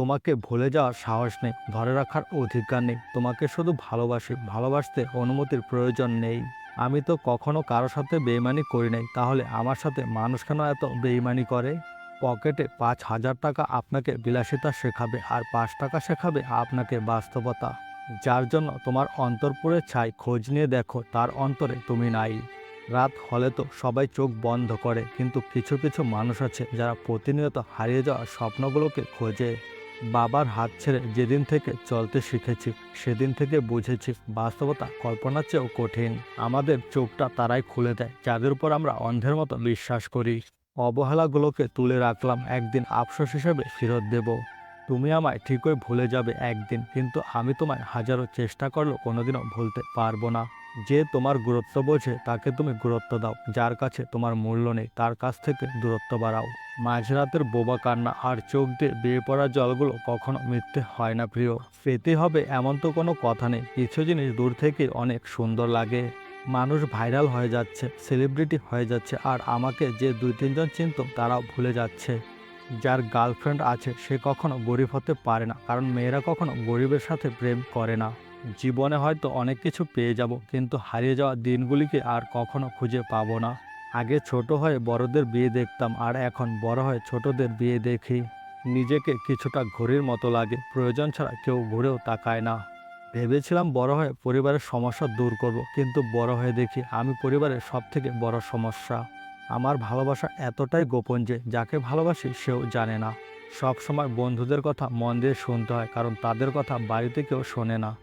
তোমাকে ভুলে যাওয়ার সাহস নেই, ধরে রাখার অধিকার নেই। তোমাকে শুধু ভালোবাসি, ভালোবাসতে অনুমতির প্রয়োজন নেই। আমি তো কখনো কারও সাথে বেইমানি করি নাই, তাহলে আমার সাথে মানুষ কেন এত বেইমানি করে? পকেটে পাঁচ হাজার টাকা আপনাকে বিলাসিতা শেখাবে আর পাঁচ টাকা শেখাবে আপনাকে বাস্তবতা। যার জন্য তোমার অন্তর পড়ে ছাই খোঁজ নিয়ে দেখো, তার অন্তরে তুমি নাই। রাত হলে তো সবাই চোখ বন্ধ করে, কিন্তু কিছু কিছু মানুষ আছে যারা প্রতিনিয়ত হারিয়ে যাওয়া স্বপ্নগুলোকে খোঁজে। বাবার হাত ছেড়ে যেদিন থেকে চলতে শিখেছি, সেদিন থেকে বুঝেছি বাস্তবতা কল্পনার চেয়েও কঠিন। আমাদের চোখটা তারাই খুলে দেয়, যাদের উপর আমরা অন্ধের মতো বিশ্বাস করি। অবহেলাগুলোকে তুলে রাখলাম, একদিন আফসোস হিসেবে ফেরত দেব। তুমি আমায় ঠিকই ভুলে যাবে একদিন, কিন্তু আমি তোমায় হাজারো চেষ্টা করলেও কোনোদিনও ভুলতে পারব না। যে তোমার গুরুত্ব বোঝে, তাকে তুমি গুরুত্ব দাও, যার কাছে তোমার মূল্য নেই, তার কাছ থেকে দূরত্ব বাড়াও। মাঝরাতের বোবা কান্না আর চোখ দিয়ে বেয়ে পড়া জলগুলো কখনো মিথ্যে হয় না প্রিয়। পেতে হবে এমন তো কোনো কথা নেই। কিছু জিনিস দূর থেকে অনেক সুন্দর লাগে। মানুষ ভাইরাল হয়ে যাচ্ছে, সেলিব্রিটি হয়ে যাচ্ছে আর আমাকে যে দুই তিনজন চিনত তারাও ভুলে যাচ্ছে। যার গার্লফ্রেন্ড আছে সে কখনো গরিব হতে পারে না, কারণ মেয়েরা কখনো গরিবের সাথে প্রেম করে না। জীবনে হয়তো অনেক কিছু পেয়ে যাব, কিন্তু হারিয়ে যাওয়া দিনগুলিকে আর কখনো খুঁজে পাবো না। আগে ছোট হয়ে বড়দের বিয়ে দেখতাম আর এখন বড় হয়ে ছোটদের বিয়ে দেখি। নিজেকে কিছুটা ঘড়ির মতো লাগে, প্রয়োজন ছাড়া কেউ ঘুরেও তাকায় না। ভেবেছিলাম বড় হয়ে পরিবারের সমস্যা দূর করব, কিন্তু বড় হয়ে দেখি আমি পরিবারের সব থেকে বড় সমস্যা। আমার ভালোবাসা এতটাই গোপন যে যাকে ভালোবাসি সেও জানে না। সব সময় বন্ধুদের কথা মন দিয়ে শুনতে হয়, কারণ তাদের কথা বাড়িতে কেউ শোনে না।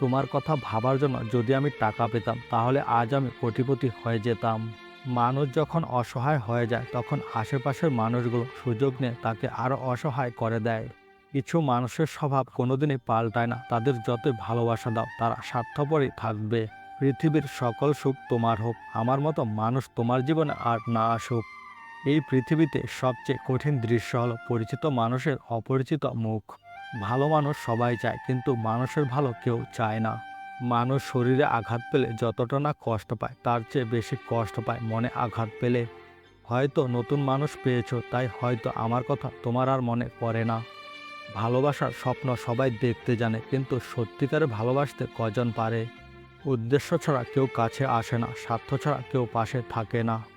তোমার কথা ভাবার জন্য যদি আমি টাকা পেতাম, তাহলে আজ আমি কোটিপতি হয়ে যেতাম। মানুষ যখন অসহায় হয়ে যায়, তখন আশেপাশের মানুষগুলো সুযোগ নিয়ে তাকে আরও অসহায় করে দেয়। কিছু মানুষের স্বভাব কোনোদিনই পাল্টায় না। তাদের যতই ভালোবাসা দাও, তারা স্বার্থপরই থাকবে। পৃথিবীর সকল সুখ তোমার হোক। আমার মতো মানুষ তোমার জীবনে আর না আসুক। এই পৃথিবীতে সবচেয়ে কঠিন দৃশ্য হলো পরিচিত মানুষের অপরিচিত মুখ। ভালো মানুষ সবাই চায়, কিন্তু মানুষের ভালো কেউ চায় না। মানুষ শরীরে আঘাত পেলে যতটা না কষ্ট পায়, তার চেয়ে বেশি কষ্ট পায় মনে আঘাত পেলে। হয়তো নতুন মানুষ পেয়েছ, তাই হয়তো আমার কথা তোমার আর মনে পড়ে না। ভালোবাসার স্বপ্ন সবাই দেখতে জানে, কিন্তু সত্যিকারে ভালোবাসতে কজন পারে? উদ্দেশ্য ছাড়া কেউ কাছে আসে না, স্বার্থ ছাড়া কেউ পাশে থাকে না।